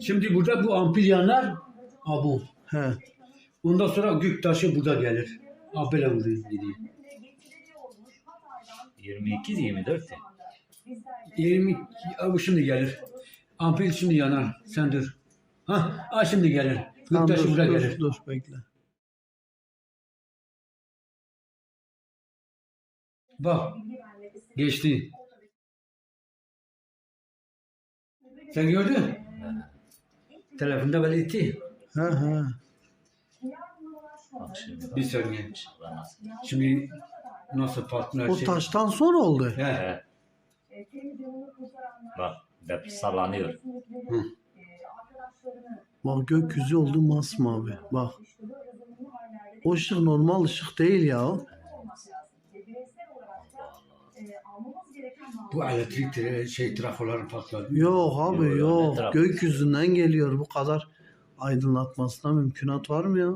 Şimdi burada bu ampul yanar. Ha bu. He. Ondan sonra göktaşı burada gelir. Böyle vuruyor gidiyor. 22 24 de. 20 ha, bu şimdi gelir. Ampul şimdi yanar. Sen dur. Ha, ha şimdi gelir. Dur, burada dur, gelir. dur bekle. Bak. Geçti. Sen gördün? Telefonda böyle itti. He he. Bak şimdi. Bir saniye. Şimdi nasıl partner O şey. taştan sonra oldu. He. He. Bak dep sallanıyor. Hı. Bak gökyüzü oldu masmavi. Bak. O ışık normal ışık değil ya. Bu elektrik şey trafoları patladı. Yok abi Yok, yok. etraf. Gökyüzünden geliyor bu kadar aydınlatmasına mümkünat var mı ya?